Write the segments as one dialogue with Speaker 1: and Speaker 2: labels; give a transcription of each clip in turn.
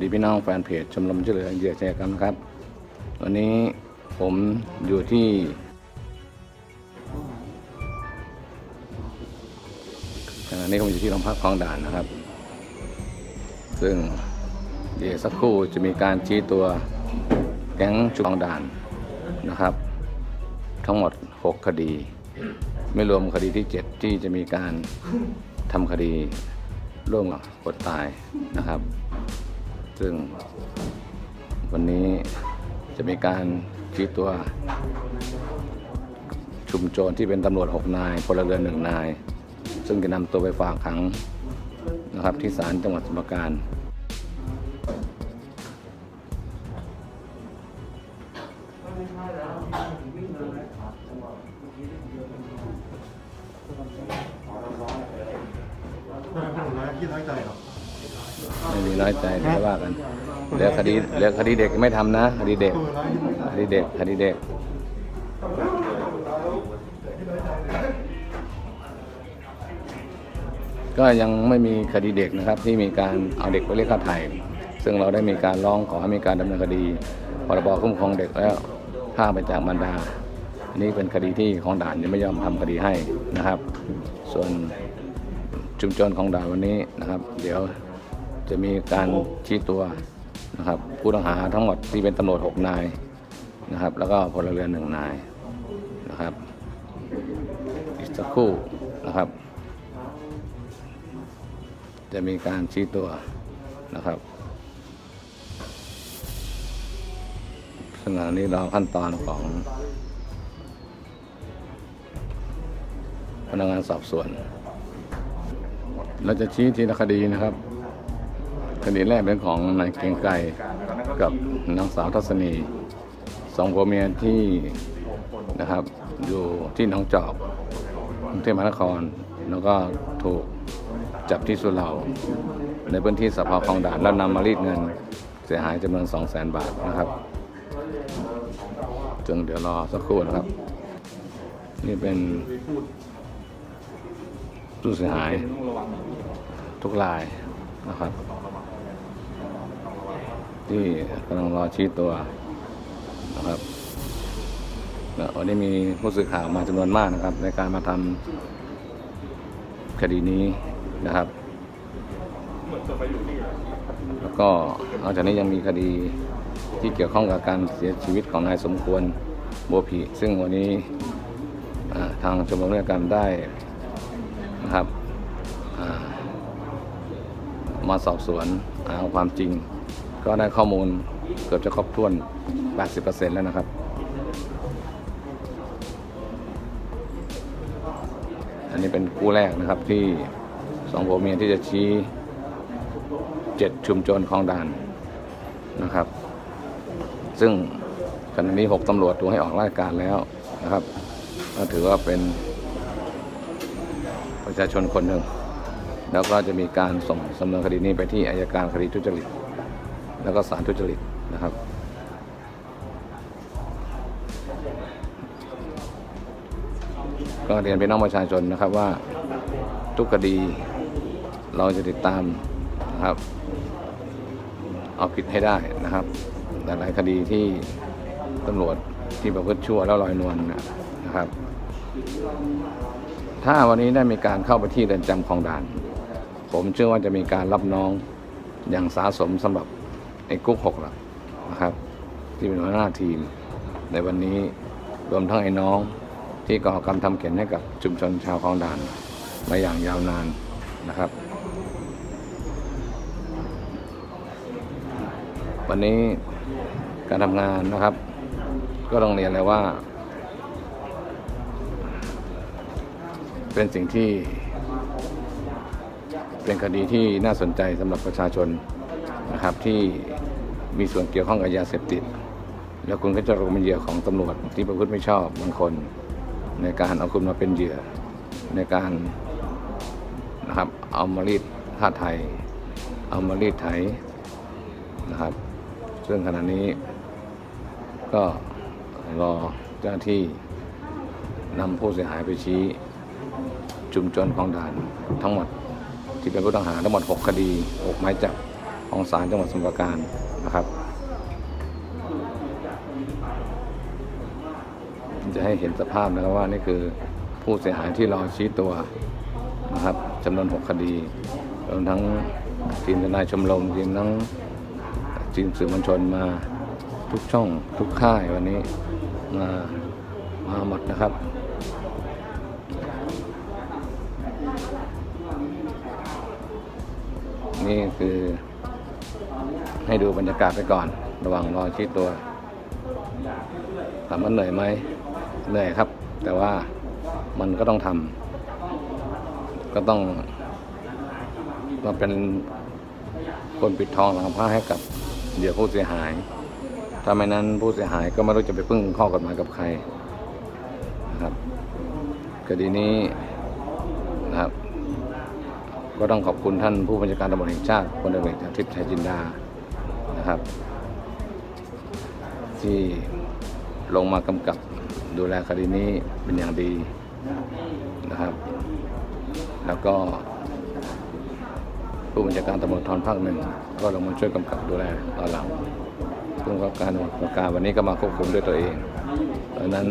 Speaker 1: ดีพี่น้องแฟนเพจชมรมช่วยเหลือเหยื่ออาชญากรรมครับ วันนี้ผมอยู่ที่ ขณะนี้ผมอยู่ที่โรงพักคลองด่านนะครับ ซึ่งเดี๋ยวสักครู่จะมีการชี้ตัวแก๊งชุมคลองด่านนะครับ ทั้งหมด 6 คดี ไม่รวมคดีที่ 7 ที่จะมีการทำคดีร่วมกับกดตายนะครับ ซึ่งวันนี้จะมีการชี้ตัว ชุมโจรที่เป็นตำรวจ 6 นายพลเรือนหนึ่งนาย ซึ่งจะนำตัวไปฝากขังนะครับที่ศาลจังหวัดสมุทรปราการ
Speaker 2: น้อยใจ
Speaker 1: เดี๋ยวว่ากันเหลือคดีเหลือคดีเด็กไม่ทำนะ คดีเด็ก คดีเด็ก คดีเด็กก็ยังไม่มีคดีเด็กนะครับ ที่มีการเอาเด็กไปเรียกค่าไถ่ซึ่งเราได้มีการร้องขอให้มีการดำเนินคดีพรบคุ้มครองเด็กแล้วพราไปจากมารดาอันนี้เป็นคดีที่ของด่านยังไม่ยอมทำคดีให้นะครับ ส่วนชุมชนของด่านวันนี้นะครับ เดี๋ยว จะมีการชี้ตัวนะครับผู้ต้องหาทั้งหมดที่เป็นตำรวจ6นายนะครับ แล้วก็พลเรือนหนึ่งนายนะครับอีกสักครู่นะครับ จะมีการชี้ตัวนะครับซึ่งอันนี้เราขั้นตอนของพนักงานสอบสวน เราจะชี้ทีละคดีนะครับ คดีแรกเป็นของนายเกรียงไกรกับนางสาวทัศนีสองผัวเมียที่นะครับ อยู่ที่หนองจอกกรุงเทพมหานคร แล้วก็ถูกจับที่สุเหร่าในพื้นที่สภาคลองด่านแล้วนำมารีดเงินเสียหายจำนวน 2 0 0 0 0 0บาทนะครับ จึงเดี๋ยวรอสักครู่นะครับ นี่เป็นผู้เสียหายทุกรายนะครับ ที่กำลังรอชี้ตัวนะครับวันนี้มีผู้สื่อข่าวมาจำนวนมากนะครับ ในการมาทำคดีนี้นะครับ แล้วก็นอกจากนี้ยังมีคดีที่เกี่ยวข้องกับการเสียชีวิตของนายสมควรบัวผี ซึ่งวันนี้ทางชมรมเรื่องการได้นะครับมาสอบสวนหาความจริง ก็ได้ข้อมูลเกือบจะครบถ้วน 80%แล้วนะครับ อันนี้เป็นกู้แรกนะครับที่สองผัวเมียที่จะชี้เจ็ดชุมชนคลองด่านนะครับ ซึ่งขณะนี้หกตำรวจถูกให้ออกราชการแล้วนะครับ ก็ถือว่าเป็นประชาชนคนหนึ่ง แล้วก็จะมีการส่งสำเนินคดีนี้ไปที่อายการคดีทุจริต แล้วก็ศาลทุจริตนะครับ ก็เรียนพี่น้องประชาชนนะครับว่าทุกคดีเราจะติดตามนะครับ เอาผิดให้ได้นะครับแต่หลายคดีที่ตำรวจที่ประพฤติชั่วแล้วลอยนวลนนะครับ ถ้าวันนี้ได้มีการเข้าไปที่เรือนจำคลองด่าน ผมเชื่อว่าจะมีการรับน้องอย่างสาสมสำหรับ ไอ้กุ๊กหกหลักนะครับ ที่เป็นหัวหน้าทีม ในวันนี้รวมทั้งไอ้น้องที่ก่อกรรมทำเขียนให้กับชุมชนชาวคลองด่าน มาอย่างยาวนานนะครับ วันนี้การทำงานนะครับ ก็ต้องเรียนเลยว่า เป็นสิ่งที่เป็นคดีที่น่าสนใจสำหรับประชาชนนะครับที่ มีส่วนเกี่ยวข้องกับยาเสพติด แล้วคุณก็จะตกเป็นเหยื่อของตำรวจที่ประพฤติไม่ชอบบางคน ในการเอาคุณมาเป็นเหยื่อในการนะครับเอามารีดค่าไทย เอามารีดไถนะครับ ซึ่งขณะนี้ ก็รอเจ้าหน้าที่นำผู้เสียหายไปชี้ชุมชนของด่านทั้งหมด ที่เป็นผู้ต้องหาทั้งหมด 6 คดี6หมายจับ ของศาลจังหวัดสมุทรปราการนะครับ จะให้เห็นสภาพนะครับว่านี่คือผู้เสียหายที่รอชี้ตัวนะครับจำนวน 6 คดีรวมทั้งทีมทนายชมรมทีมทั้งทีมสื่อมวลชนมาทุกช่องทุกค่ายวันนี้มามาหมดนะครับนี่คือ ให้ดูบรรยากาศไปก่อน ระหว่างรอชี้ตัวถามว่าเหนื่อยไหมเหนื่อยครับ แต่ว่ามันก็ต้องทำก็ต้องมาเป็นคนปิดทองหลังผ้าให้กับเหยื่อผู้เสียหาย ถ้าไม่นั้นผู้เสียหายก็ไม่รู้จะไปพึ่งข้อกฎหมายกับใครนะครับคดีนี้นะครับ ก็ต้องขอบคุณท่านผู้บัญชาการตำรวจแห่งชาติพลเอกอาทิตย์ชัยจินดา นะครับ ที่ลงมากำกับดูแลคดีนี้เป็นอย่างดีนะครับ แล้วก็ผู้บัญชาการตำรวจทรภาคหนึ่งก็ลงมาช่วยกำกับดูแลตอนหลังผู้กำกับการตำรวจประการวันนี้ก็มาควบคุมด้วยตัวเองดังนั้น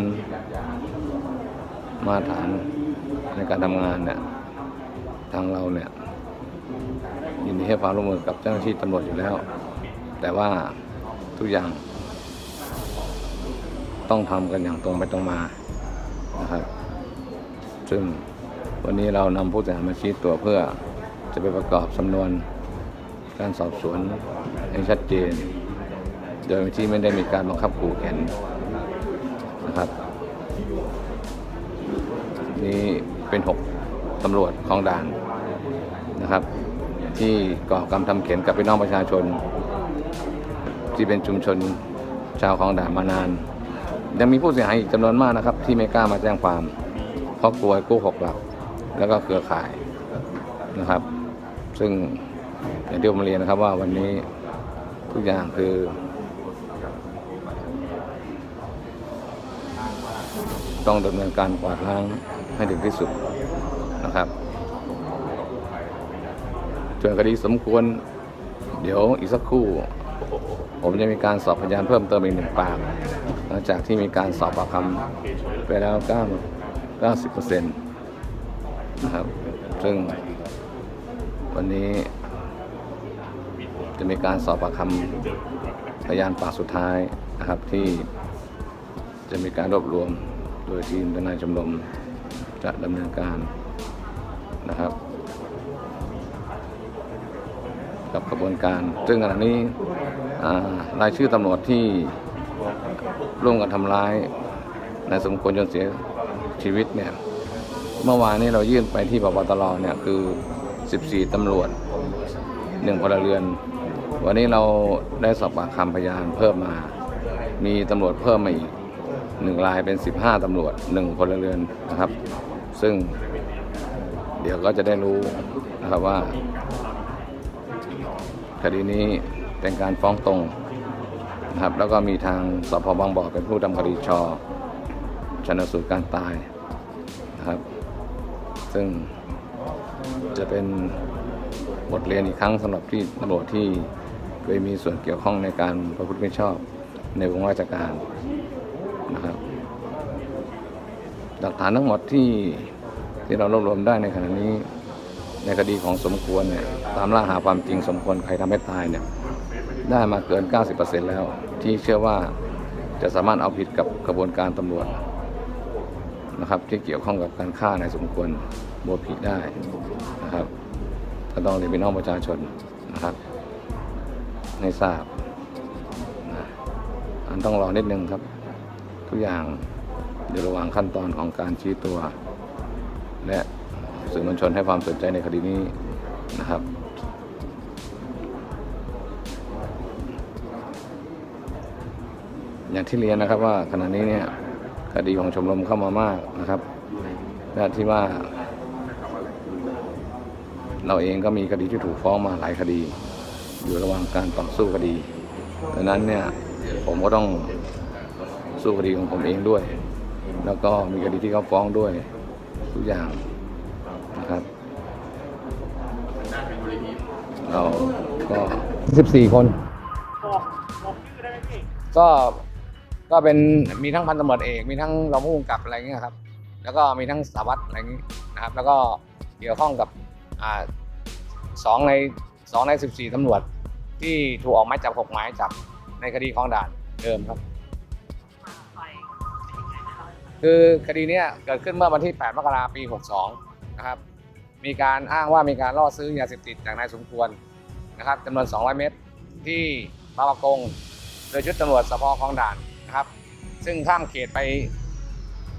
Speaker 1: มาตรฐานในการทำงานเนี่ยทางเราเนี่ยยินดีให้ความร่วมมือกับเจ้าหน้าที่ตำรวจอยู่แล้ว แต่ว่าทุกอย่าง ต้องทำกันอย่างตรงไปตรงมานะครับ ซึ่งวันนี้เรานำผู้เสียหายมาชี้ตัวเพื่อจะไปประกอบสำนวนการสอบสวนให้ชัดเจน โดยที่ไม่ได้มีการบังคับขู่เข็นนะครับนี่เป็นหกตำรวจของด่านนะครับ ที่ก่อกรรมทำเข็นกับพี่น้องประชาชน ที่เป็นชุมชนชาวของด่านมานาน ยังมีผู้เสียหายอีกจำนวนมากนะครับ ที่ไม่กล้ามาแจ้งความเพราะกลัวกู้หกหลัก แล้วก็เครือข่ายนะครับ ซึ่งอย่างที่ผมเรียนนะครับว่าวันนี้ทุกอย่างคือ ต้องดำเนินการกวาดล้างให้ถึงที่สุดนะครับส่วนคดีสมควร เดี๋ยวอีกสักครู่ ผมจะมีการสอบพยานเพิ่มเติมอีกหนึ่งปาก หลังจากที่มีการสอบปากคำไปแล้ว9 90%นะครับ ซึ่งวันนี้จะมีการสอบปากคำพยานปากสุดท้ายนะครับที่จะมีการรวบรวมโดยทีมทนายชมรมจะดำเนินการนะครับ กับกระบวนการ ซึ่งขณะนี้รายชื่อตำรวจที่ร่วมกันทำร้ายนายสมควรจนเสียชีวิตเนี่ยเมื่อวานนี้เรายื่นไปที่ปปตรเนี่ยคือ 14 ตำรวจหนึ่งพลเรือน วันนี้เราได้สอบปากคำพยานเพิ่มมา มีตำรวจเพิ่มมาอีกหนึ่งรายเป็น 15 ตำรวจหนึ่งพลเรือนนะครับ ซึ่งเดี๋ยวก็จะได้รู้นะครับว่า คดีนี้เป็นการฟ้องตรงนะครับแล้วก็มีทางสพบางบ่อเป็นผู้ทำคดีชอชนสูตรการตายนะครับ ซึ่งจะเป็นบทเรียนอีกครั้งสำหรับที่ตำรวจที่เคยมีส่วนเกี่ยวข้องในการประพฤติไม่ชอบในวงราชการนะครับหลักฐานทั้งหมดที่ที่เรารวบรวมได้ในขณะนี้ ในคดีของสมควรเนี่ยตามล่าหาความจริงสมควรใครทำให้ตายเนี่ยได้มาเกิน 90%แล้วที่เชื่อว่าจะสามารถเอาผิดกับกระบวนการตำรวจนะครับที่เกี่ยวข้องกับการฆ่าในายสมควรโบวผิดได้นะครับก็ต้องเรียนพี่น้องประชาชนนะครับให้ทราบนะอันต้องรอนิดนึงครับ ทุกอย่างอยู่ระหว่างขั้นตอนของการชี้ตัว และ สื่อมวลชนให้ความสนใจในคดีนี้นะครับอย่างที่เรียนนะครับว่าขณะนี้เนี่ยคดีของชมรมเข้ามามากนะครับและที่ว่า เราเองก็มีคดีที่ถูกฟ้องมาหลายคดี อยู่ระหว่างการต่อสู้คดีดังนั้นเนี่ยผมก็ต้องสู้คดีของผมเองด้วย แล้วก็มีคดีที่เขาฟ้องด้วยทุกอย่าง เราก็
Speaker 3: สิบสี่คน
Speaker 4: บอกบอกชื่อได้ไหมพี่
Speaker 3: ก็ก็เป็นมีทั้งพันตำรวจเอกมีทั้งรองผู้กำกับอะไรเงี้ยครับ แล้วก็มีทั้งสารวัตรอะไรอย่างนี้นะครับ แล้วก็เกี่ยวข้องกับอ่าสองในสองในสิบสี่ตำรวจ ที่ถูกออกหมายจับหกหมายจับในคดีคลองด่านเดิมครับคือคดีเนี้ยเกิดขึ้นเมื่อวันที่ 8 มกราคมปี 62 นะครับ มีการอ้างว่ามีการล่อซื้อยาเสพติดจากนายสมควรนะครับจำนวน 200 เม็ดที่บางประกง โดยชุดตำรวจสพคลองด่านนะครับ ซึ่งข้ามเขตไป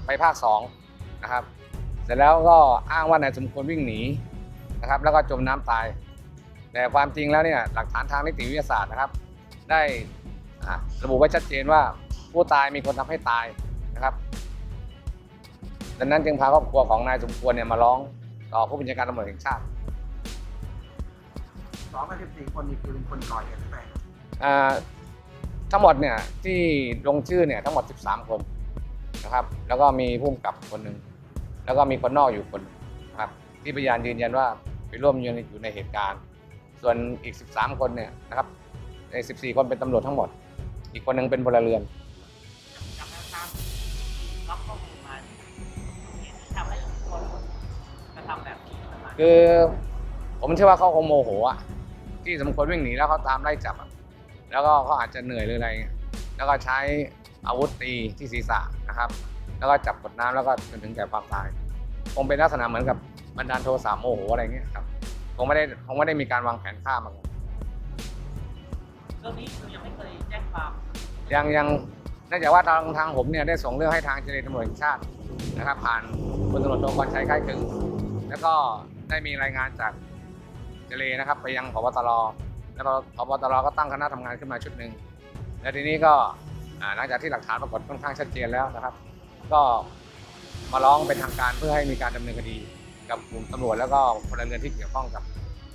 Speaker 3: ไปภาค2นะครับ เสร็จแล้วก็อ้างว่านายสมควรวิ่งหนีนะครับ แล้วก็จมน้ำตาย แต่ความจริงแล้วเนี่ยหลักฐานทางนิติวิทยาศาสตร์นะครับ ได้ระบุไว้ชัดเจนว่าผู้ตายมีคนทำให้ตายนะครับดังนั้นจึงพาครอบครัวของนายสมควรเนี่ยมาร้อง ต่อผู้บัญชาการตำรวจแห่งชาติ
Speaker 5: สองในสิบสี่คนนี่คือเป็นคนก่อเหตุใช่ไหม
Speaker 3: อ่าทั้งหมดเนี่ยที่ลงชื่อเนี่ยทั้งหมด 13 คนนะครับ แล้วก็มีผู้กำกับคนหนึ่งแล้วก็มีคนนอกอยู่คนหนึ่งนะครับที่พยานยืนยันว่าไปร่วมอยู่ในอยู่ในเหตุการณ์ ส่วนอีก 13 คนเนี่ยนะครับใน 14 คนเป็นตำรวจทั้งหมด อีกคนหนึ่งเป็นพลเรือน คือผมเชื่อว่าเขาคงโมโหอะที่สมควรวิ่งหนีแล้วเขาตามไล่จับอะแล้วก็เขาอาจจะเหนื่อยหรืออะไรเงี้ยแล้วก็ใช้อาวุธตีที่ศีรษะนะครับ แล้วก็จับกดน้ำแล้วก็จนถึงแก่ความตาย คงเป็นลักษณะเหมือนกับบันดาลโทสะโมโหอะไรเงี้ยครับคงไม่ได้คงไม่ได้มีการวางแผนฆ่ามาก่อน
Speaker 4: เรื่องนี้คือยังไม่เคยแจ้งความ
Speaker 3: ยังยังเนื่องจากว่าทางทางผมเนี่ยได้ส่งเรื่องให้ทางเจรตำรวจแห่งชาตินะครับ ผ่านพลตำรวจโทกรชัยคล้ายคลึงแล้วก็ ได้มีรายงานจากเจเลนะครับ ไปยังพบตรแล้วพบตรก็ตั้งคณะทำงานขึ้นมาชุดหนึ่งแล้วทีนี้ก็อ่าหลังจากที่หลักฐานปรากฏค่อนข้างชัดเจนแล้วนะครับ ก็มาร้องเป็นทางการเพื่อให้มีการดำเนินคดีกับกลุ่มตำรวจแล้วก็พลเรือนที่เกี่ยวข้องกับ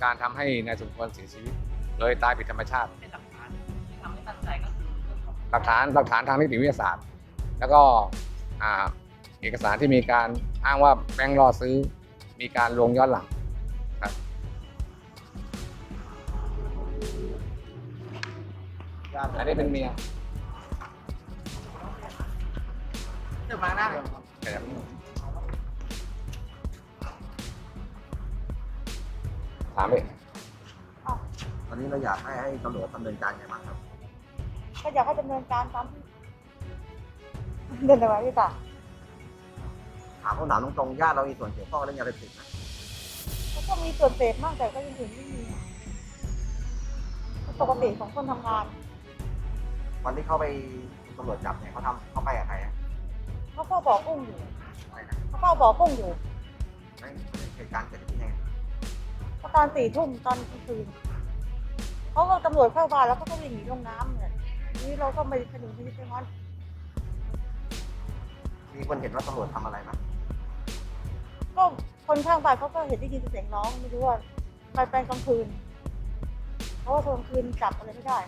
Speaker 3: การทำให้นายสมควรเสียชีวิต โดยตายผิดธรรมชาติ
Speaker 4: เป็นหลักฐานที่ทำให้ตั้งใจก็คือเรื่องของ
Speaker 3: หลักฐานหลักฐานทางนิติวิทยาศาสตร์ แล้วก็อ่าเอกสารที่มีการอ้างว่าแบงค์รอซื้อ มีการลวงย้อนหลังครับอันนี้เป็นเมีย
Speaker 5: เรื่องมาหน้าเลย
Speaker 3: แต่ยังถามไป
Speaker 5: วันนี้เราอยากให้ให้ตำรวจดำเนินการไงบ้างครับ
Speaker 6: ก็อยากให้ดำเนินการตามที่เดินไปพี่ตา
Speaker 5: ถามคำถามตรงๆญาติเรามีส่วนเกี่ยวข้องเรื่องยาเสพติดไหม
Speaker 6: เขาก็มีส่วนเสพมากแต่ก็ยังอื่นไม่มีปกติของคนทำงาน
Speaker 5: วันที่เขาไปตำรวจจับเนี่ยเขาทำเขาไปกับใครอะ
Speaker 6: เขาเฝ้าบ่อกุ้งอยู่
Speaker 5: อะไรนะ
Speaker 6: เขาเฝ้าบ่อกุ้งอยู่
Speaker 5: ไม่เหตุการณ์เกิดขึ้นยังไง
Speaker 6: ก็ตอนสี่ทุ่มตอนกลางคืนเขาก็ตำรวจเข้าบ้านแล้วเขาก็วิ่งหนีลงน้ำเนี่ยนี่เราก็ไม่ขนุนที่ไปงั้น
Speaker 5: มีคนเห็นว่าตำรวจทำอะไรไหม
Speaker 6: ก็คนข้างบ้านเขาก็เห็นได้ยินเสียงร้องไม่รู้ว่าไปเป็นกลางคืนเพราะว่าตอนกลางคืนจับอะไรไม่ได้